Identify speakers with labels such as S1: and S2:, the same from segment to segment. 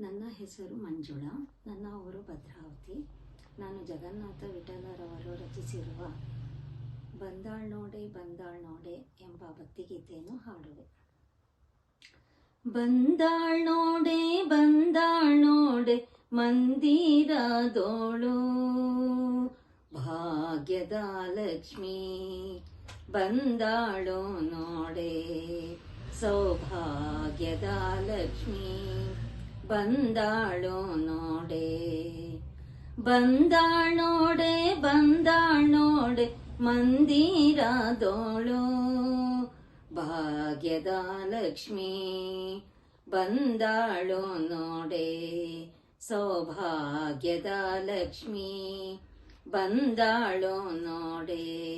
S1: ನನ್ನ ಹೆಸರು ಮಂಜುಳ. ನನ್ನ ಊರು ಭದ್ರಾವತಿ. ನಾನು ಜಗನ್ನಾಥ ವಿಠಲರವರು ರಚಿಸಿರುವ ಬಂದಾಳ್ ನೋಡೆ ಬಂದಾಳ್ ನೋಡೆ ಎಂಬ ಭಕ್ತಿಗೀತೆಯನ್ನು ಹಾಡುವೆ. ಬಂದಾಳ್ ನೋಡೆ ಬಂದಾಳ್ ನೋಡೆ ಮಂದಿರದೋಳು ಭಾಗ್ಯದ ಲಕ್ಷ್ಮಿ, ಬಂದಾಳು ನೋಡೆ, ಸೌಭಾಗ್ಯದ ಲಕ್ಷ್ಮಿ. ಬಂದಾಳು ನೋಡೆ ಬಂದಾಳ್ ನೋಡೆ ಬಂದಾಳ್ ನೋಡೆ ಮಂದಿರದೋಳು. ಭಾಗ್ಯದ ಲಕ್ಷ್ಮಿ, ಬಂದಾಳು ನೋಡೆ, ಸೌಭಾಗ್ಯದ ಲಕ್ಷ್ಮಿ, ಬಂದಾಳು ನೋಡೆ.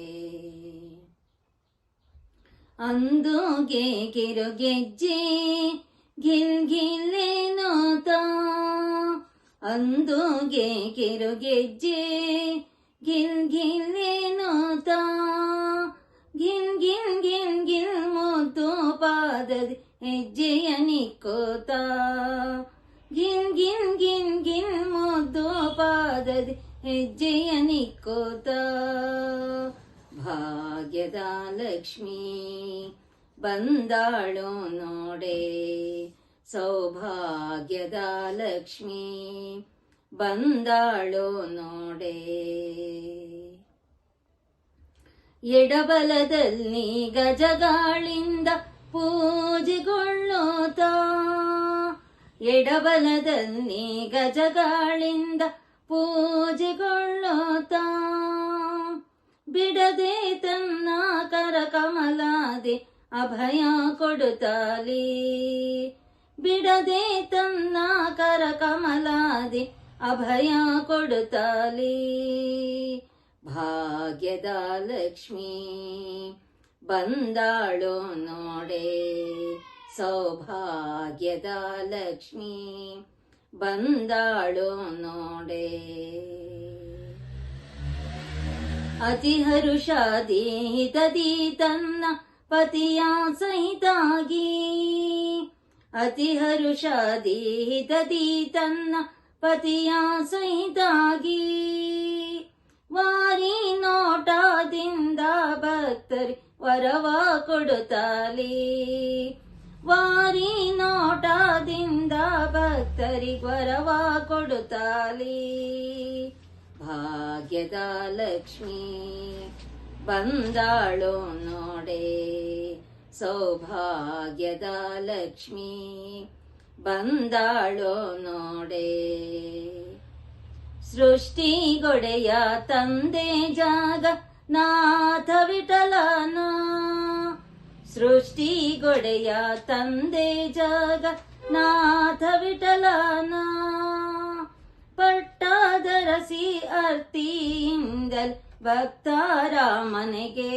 S1: ಅಂದುಗೆ ಗಿಲ್ ಗಿಲ್ಲೇನೋತ ಅಂದುಗೆ ಕಿರುಗೆಜ್ಜೆ ಗಿಲ್ ಗಿಲ್ಲೇನೋತ ಗಿಲ್ ಗಿಲ್ ಗಿಲ್ ಗಿಲ್ ಮುದ್ದು ಪಾದದಿ ಹೆಜ್ಜೆಯ ನಿಕ್ಕೋತ ಗಿಲ್ ಗಿಲ್ ಗಿಲ್ ಗಿಲ್ ಮುದ್ದು ಪಾದದಿ ಹೆಜ್ಜೆಯ ನಿಕ್ಕೋತ ಭಾಗ್ಯದ ಲಕ್ಷ್ಮಿ. ಬಂದಾಳು ನೋಡೆ, ಸೌಭಾಗ್ಯದ ಲಕ್ಷ್ಮಿ, ಬಂದಾಳು ನೋಡೆ. ಎಡಬಲದಲ್ಲಿ ಗಜಗಾಳಿಂದ ಪೂಜೆಗೊಳ್ಳೋತ ಎಡಬಲದಲ್ಲಿ ಗಜಗಾಳಿಂದ ಪೂಜೆಗೊಳ್ಳೋತ ಬಿಡದೆ ತನ್ನ ಕರ ಕಮಲಾದೆ ಅಭಯ ಕೊಡುತ್ತಾಲಿ. ಬಿಡದೆ ತನ್ನ ಕರ ಕಮಲಾದಿ ಅಭಯ ಕೊಡುತ್ತಾಲಿ. ಭಾಗ್ಯದ ಲಕ್ಷ್ಮೀ, ಬಂದಾಳು ನೋಡೆ. ಸೌಭಾಗ್ಯದ ಲಕ್ಷ್ಮೀ, ಬಂದಾಳು ನೋಡೆ. ಅತಿ ಹರುಷಾದಿ ತನ್ನ ಪತಿಯ ಸಹಿತಾಗಿ ಅತಿ ಹರುಷಾದಿ ಹಿತದಿ ತನ್ನ ಪತಿಯ ಸಹಿತಾಗಿ ವಾರಿ ನೋಟದಿಂದ ಭಕ್ತರಿ ವರವ ಕೊಡುತ್ತಾಲಿ ವಾರಿ ನೋಟದಿಂದ ಭಕ್ತರಿ ವರವ ಕೊಡುತ್ತಾಲಿ ಭಾಗ್ಯದ ಲಕ್ಷ್ಮಿ ಬಂದಾಳು ನೋಡೆ ಸೌಭಾಗ್ಯದ ಲಕ್ಷ್ಮಿ ಬಂದಾಳು ನೋಡೆ. ಸೃಷ್ಟಿಗೊಡೆಯ ತಂದೆ ಜಾಗ ನಾಥ ವಿಠಲನ ಸೃಷ್ಟಿಗೊಡೆಯ ತಂದೆ ಜಾಗ ನಾಥ ವಿಠಲನ ಪಟ್ಟಾದರಸಿ ಅರ್ತಿಯಿಂದಲ್ ಭಕ್ತಾರ ಮನೆಗೆ.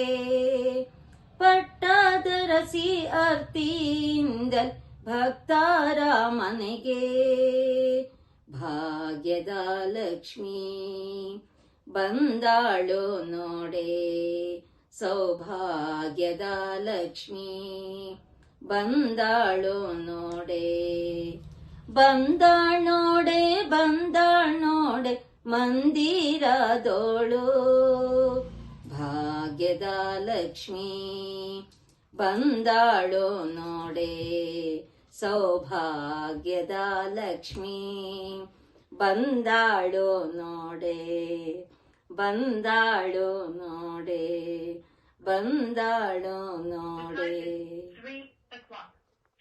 S1: ಪಟ್ಟದರಸಿ ಅರ್ತಿಯಿಂದ ಭಕ್ತಾರ ಮನೆಗೆ. ಭಾಗ್ಯದ ಲಕ್ಷ್ಮಿ, ಬಂದಾಳು ನೋಡೆ. ಸೌಭಾಗ್ಯದ ಲಕ್ಷ್ಮೀ, ಬಂದಾಳು ನೋಡೆ. ಬಂದಾಳ್ ನೋಡೆ ಬಂದಾಳ್ ನೋಡೆ. ಮಂದಿರದೋಳು. ಭಾಗ್ಯದ ಲಕ್ಷ್ಮಿ ಬಂದಾಳು ನೋಡೆ. ಸೌಭಾಗ್ಯದ ಲಕ್ಷ್ಮಿ ಬಂದಾಳು ನೋಡೆ. ಬಂದಾಳು ನೋಡೆ ಬಂದಾಳು ನೋಡೆ.